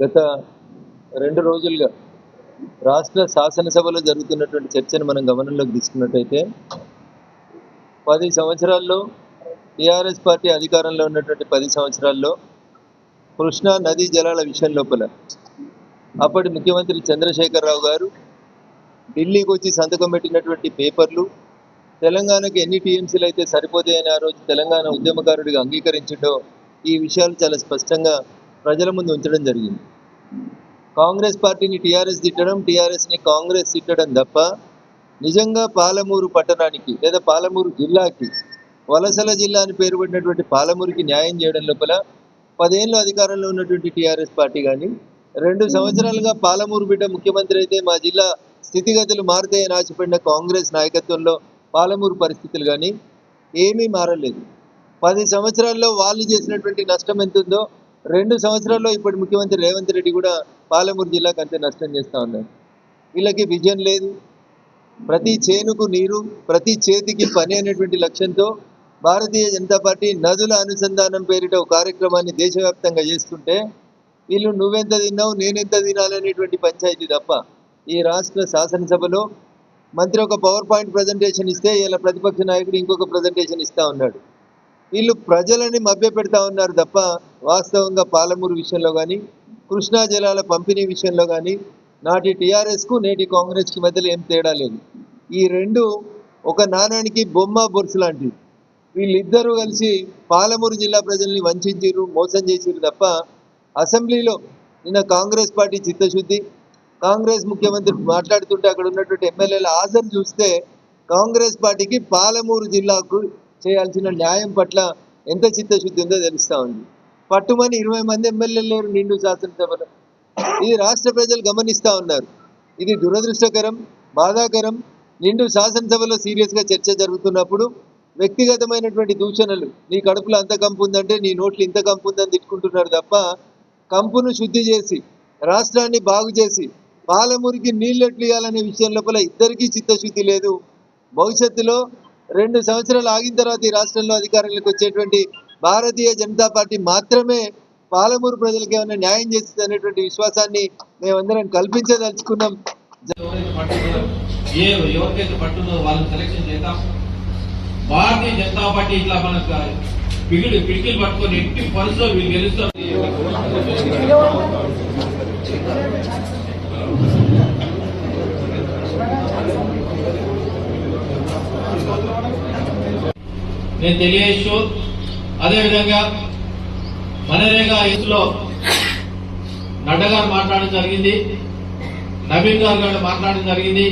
గత రెండు రోజులుగా రాష్ట్ర శాసనసభలో జరుగుతున్నటువంటి చర్చను మనం గమనంలోకి తీసుకున్నట్టయితే పది సంవత్సరాల్లో టీఆర్ఎస్ పార్టీ అధికారంలో ఉన్నటువంటి పది సంవత్సరాల్లో కృష్ణా నదీ జలాల విషయం లోపల అప్పటి ముఖ్యమంత్రి చంద్రశేఖరరావు గారు ఢిల్లీకి వచ్చి సంతకం పెట్టినటువంటి పేపర్లు తెలంగాణకు ఎన్ని టీఎంసీలు అయితే సరిపోతాయని ఆ రోజు తెలంగాణ ఉద్యమకారుడిగా అంగీకరించడో ఈ విషయాలు చాలా స్పష్టంగా ప్రజల ముందు ఉంచడం జరిగింది. కాంగ్రెస్ పార్టీని టీఆర్ఎస్ తిట్టడం టీఆర్ఎస్ని కాంగ్రెస్ తిట్టడం తప్ప నిజంగా పాలమూరు పట్టణానికి లేదా పాలమూరు జిల్లాకి వలసల జిల్లా అని పేరు పడినటువంటి పాలమూరుకి న్యాయం చేయడం లోపల పదేళ్ళు అధికారంలో ఉన్నటువంటి టీఆర్ఎస్ పార్టీ కానీ రెండు సంవత్సరాలుగా పాలమూరు బిడ్డ ముఖ్యమంత్రి అయితే మా జిల్లా స్థితిగతులు మారుతాయని ఆశపడిన కాంగ్రెస్ నాయకత్వంలో పాలమూరు పరిస్థితులు కానీ ఏమీ మారలేదు. పది సంవత్సరాల్లో వాళ్ళు చేసినటువంటి నష్టం ఎంత ఉందో రెండు సంవత్సరాల్లో ఇప్పటి ముఖ్యమంత్రి రేవంత్ రెడ్డి కూడా పాలమూరు జిల్లాకు అంతే నష్టం చేస్తూ ఉన్నారు. వీళ్ళకి విజన్ లేదు. ప్రతి చేనుకు నీరు ప్రతి చేతికి పని అనేటువంటి లక్ష్యంతో భారతీయ జనతా పార్టీ నదుల అనుసంధానం పేరిట ఒక కార్యక్రమాన్ని దేశవ్యాప్తంగా చేస్తుంటే వీళ్ళు నువ్వెంత తిన్నావు నేనెంత తినాలనేటువంటి పంచాయతీ తప్ప ఈ రాష్ట్ర శాసనసభలో మంత్రి ఒక పవర్ పాయింట్ ప్రజెంటేషన్ ఇస్తే ఇలా ప్రతిపక్ష నాయకుడు ఇంకొక ప్రజెంటేషన్ ఇస్తా ఉన్నాడు. వీళ్ళు ప్రజలని మభ్య పెడతా ఉన్నారు తప్ప వాస్తవంగా పాలమూరు విషయంలో కానీ కృష్ణా జలాల పంపిణీ విషయంలో కానీ నాటి టీఆర్ఎస్కు నేటి కాంగ్రెస్కి మధ్యలో ఏం తేడా లేదు. ఈ రెండు ఒక నాణానికి బొమ్మ బొరుసు లాంటివి. వీళ్ళిద్దరూ కలిసి పాలమూరు జిల్లా ప్రజల్ని వంచారు మోసం చేసిరు తప్ప అసెంబ్లీలో నిన్న కాంగ్రెస్ పార్టీ చిత్తశుద్ధి కాంగ్రెస్ ముఖ్యమంత్రి మాట్లాడుతుంటే అక్కడ ఉన్నటువంటి ఎమ్మెల్యేల హాజరు చూస్తే కాంగ్రెస్ పార్టీకి పాలమూరు జిల్లాకు చేయాల్సిన న్యాయం పట్ల ఎంత చిత్తశుద్ధి ఉందో తెలుస్తూ ఉంది. పట్టుమని ఇరవై మంది ఎమ్మెల్యేలు లేరు నిండు శాసనసభలో. ఇది రాష్ట్ర ప్రజలు గమనిస్తా ఉన్నారు. ఇది దురదృష్టకరం బాధాకరం. నిండు శాసనసభలో సీరియస్గా చర్చ జరుగుతున్నప్పుడు వ్యక్తిగతమైనటువంటి దూషణలు నీ కడుపులో అంత కంపు ఉందంటే నీ నోట్లు ఇంత కంపు ఉందని తిట్టుకుంటున్నారు తప్ప కంపును శుద్ధి చేసి రాష్ట్రాన్ని బాగు చేసి పాలమూరికి నీళ్ళెట్లు ఇవ్వాలనే విషయం లోపల ఇద్దరికీ చిత్తశుద్ధి లేదు. భవిష్యత్తులో రెండు సంవత్సరాలు ఆగిన తర్వాత ఈ రాష్ట్రంలో అధికారంలోకి వచ్చేటువంటి భారతీయ జనతా పార్టీ మాత్రమే పాలమూరు ప్రజలకు ఏమైనా న్యాయం చేస్తుంది అనేటువంటి విశ్వాసాన్ని మేమందరం కల్పించదలుచుకున్నాం. భారతీయ జనతా పార్టీ ఇట్లా మన పిగిడి పిడికిలు పట్టుకొని ఎట్టి పరిస్థితుల్లో వీళ్ళు గెలుస్తారు. నేను తెలియచ్చు అదేవిధంగా మనరేగా లో నడ్డా గారు మాట్లాడడం జరిగింది నవీన్ గారు గారు మాట్లాడడం జరిగింది.